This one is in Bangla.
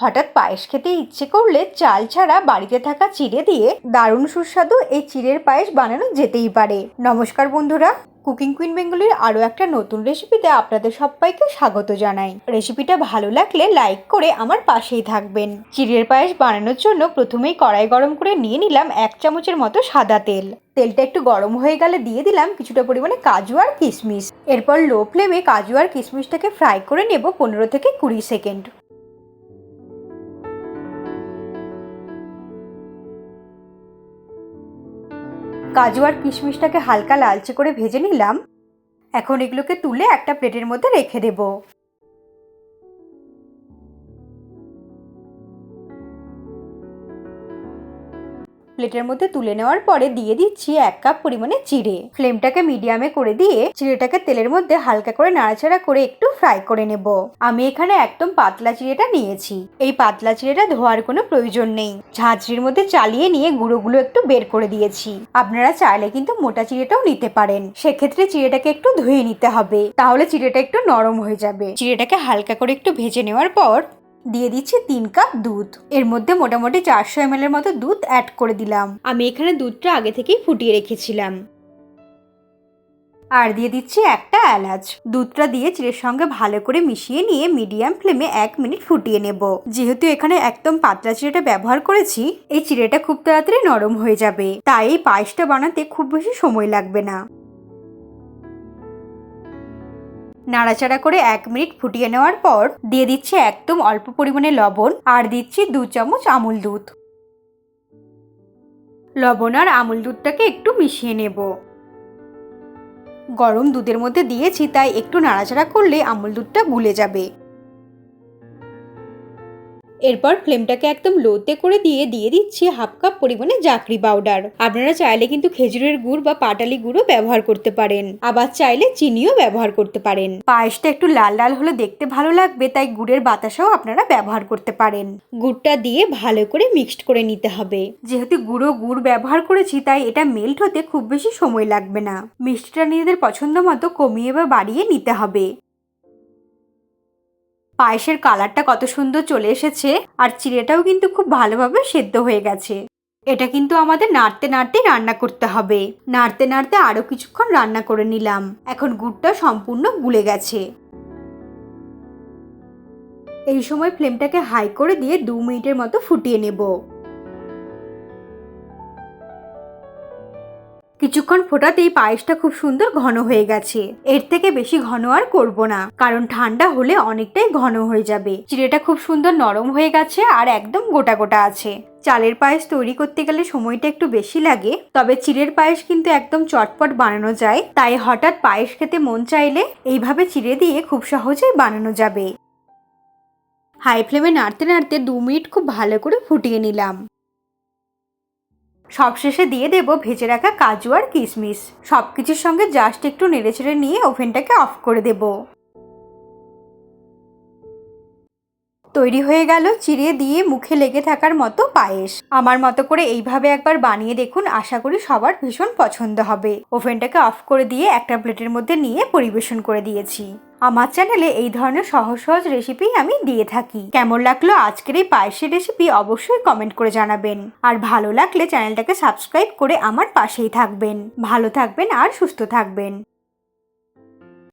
হঠাৎ পায়েস খেতে ইচ্ছে করলে চাল ছাড়া বাড়িতে থাকা চিড়ে দিয়ে দারুণ সুস্বাদু এই চিড়ের পায়েস বানানো যেতেই পারে। নমস্কার বন্ধুরা, কুকিং কুইন বেঙ্গলির আরও একটা নতুন রেসিপিতে আপনাদের সবাইকে স্বাগত জানাই। রেসিপিটা ভালো লাগলে লাইক করে আমার পাশেই থাকবেন। চিড়ের পায়েস বানানোর জন্য প্রথমেই কড়াই গরম করে নিয়ে নিলাম এক চামচের মতো সাদা তেল। তেলটা একটু গরম হয়ে গেলে দিয়ে দিলাম কিছুটা পরিমাণে কাজু আর কিশমিশ। এরপর লো ফ্লেমে কাজু আর কিশমিশটাকে ফ্রাই করে নেব পনেরো থেকে কুড়ি সেকেন্ড। কাজু আর কিশমিশটাকে হালকা লালচে করে ভেজে নিলাম। এখন এগুলোকে তুলে একটা প্লেটের মধ্যে রেখে দেব। প্লেটের মধ্যে তুলে নেওয়ার পরে দিয়ে দিচ্ছি এক কাপ পরিমাণে চিড়ে। ফ্লেমটাকে মিডিয়ামে করে দিয়ে চিড়েটাকে তেলের মধ্যে হালকা করে নাড়াচাড়া করে একটু ফ্রাই করে নেব। আমি এখানে একদম পাতলা চিড়েটা নিয়েছি। এই পাতলা চিড়েটা ধোয়ার কোনো প্রয়োজন নেই। ঝাঁঝরির মধ্যে চালিয়ে নিয়ে গুঁড়োগুলো একটু বের করে দিয়েছি। আপনারা চাইলে কিন্তু মোটা চিড়েটাও নিতে পারেন। সেক্ষেত্রে চিড়েটাকে একটু ধুয়ে নিতে হবে। তাহলে চিড়েটা একটু নরম হয়ে যাবে। চিড়েটাকে হালকা করে একটু ভেজে নেওয়ার পর দিয়ে দিচ্ছি তিন কাপ দুধ। এর মধ্যে মোটামুটি চারশো এম এর মতো দুধ অ্যাড করে দিলাম। আমি এখানে দুধটা আগে থেকেই ফুটিয়ে রেখেছিলাম। আর দিয়ে দিচ্ছি একটা এলাচ। দুধটা দিয়ে চিড়ের সঙ্গে ভালো করে মিশিয়ে নিয়ে মিডিয়াম ফ্লেমে এক মিনিট ফুটিয়ে নেব। যেহেতু এখানে একদম পাতলা চিড়েটা ব্যবহার করেছি এই চিড়েটা খুব তাড়াতাড়ি নরম হয়ে যাবে। তাই এই পায়েসটা বানাতে খুব বেশি সময় লাগবে না। নাড়াচাড়া করে এক মিনিট ফুটিয়ে নেওয়ার পর দিয়ে দিচ্ছি একদম অল্প পরিমাণে লবণ আর দিচ্ছি দু চামচ আমুল দুধ। লবণ আর আমুল দুধটাকে একটু মিশিয়ে নেব। গরম দুধের মধ্যে দিয়েছি, তাই একটু নাড়াচাড়া করলে আমুল দুধটা গুলে যাবে। এরপর ফ্লেমটাকে একদম লোতে করে দিয়ে দিয়ে দিচ্ছি হাফ কাপ পরিমাণে জাকরি পাউডার। আপনারা চাইলে কিন্তু খেজুরের গুড় বা পাটালি গুঁড়ো ব্যবহার করতে পারেন। আবার চাইলে চিনিও ব্যবহার করতে পারেন। পায়েসটা একটু লাল লাল হলে দেখতে ভালো লাগবে, তাই গুড়ের বাতাসাও আপনারা ব্যবহার করতে পারেন। গুড়টা দিয়ে ভালো করে মিক্সড করে নিতে হবে। যেহেতু গুঁড়ো গুড় ব্যবহার করেছি, তাই এটা মেল্ট হতে খুব বেশি সময় লাগবে না। মিষ্টিটা নিজেদের পছন্দ মতো কমিয়ে বা বাড়িয়ে নিতে হবে। পায়েসের কালারটা কত সুন্দর চলে এসেছে আর চিড়েটাও কিন্তু খুব ভালোভাবে সেদ্ধ হয়ে গেছে। এটা কিন্তু আমাদের নাড়তে নাড়তে রান্না করতে হবে। নাড়তে নাড়তে আরও কিছুক্ষণ রান্না করে নিলাম। এখন গুড়টা সম্পূর্ণ গুলে গেছে। এই সময় ফ্লেমটাকে হাই করে দিয়ে দু মিনিটের মতো ফুটিয়ে নেব। কিছুক্ষণ ফোটাতেই পায়েসটা খুব সুন্দর ঘন হয়ে গেছে। এর থেকে বেশি ঘন আর করব না, কারণ ঠান্ডা হলে অনেকটাই ঘন হয়ে যাবে। চিড়েটা খুব সুন্দর নরম হয়ে গেছে আর একদম গোটা গোটা আছে। চালের পায়েস তৈরি করতে গেলে সময়টা একটু বেশি লাগে, তবে চিড়ের পায়েস কিন্তু একদম চটপট বানানো যায়, তাই হঠাৎ পায়েস খেতে মন চাইলে এইভাবে চিড়ে দিয়ে খুব সহজেই বানানো যাবে। হাই ফ্লেমে নাড়তে নাড়তে দু মিনিট খুব ভালো করে ফুটিয়ে নিলাম। সবশেষে দিয়ে দেব ভেজে রাখা কাজু আর কিশমিশ। সব কিছুর সঙ্গে জাস্ট একটু নেড়েচেড়ে নিয়ে ওভেনটাকে অফ করে দেব। তৈরি হয়ে গেল চিড়ে দিয়ে মুখে লেগে থাকার মতো পায়েস। আমার মতো করে এইভাবে একবার বানিয়ে দেখুন, আশা করি সবার ভীষণ পছন্দ হবে। ওভেনটাকে অফ করে দিয়ে একটা প্লেটের মধ্যে নিয়ে পরিবেশন করে দিয়েছি। আমার চ্যানেলে এই ধরনের সহজ সহজ রেসিপি আমি দিয়ে থাকি। কেমন লাগল আজকের এই পায়েসের রেসিপি অবশ্যই কমেন্ট করে জানাবেন। আর ভালো লাগলে চ্যানেলটাকে সাবস্ক্রাইব করে আমার পাশেই থাকবেন। ভালো থাকবেন আর সুস্থ থাকবেন।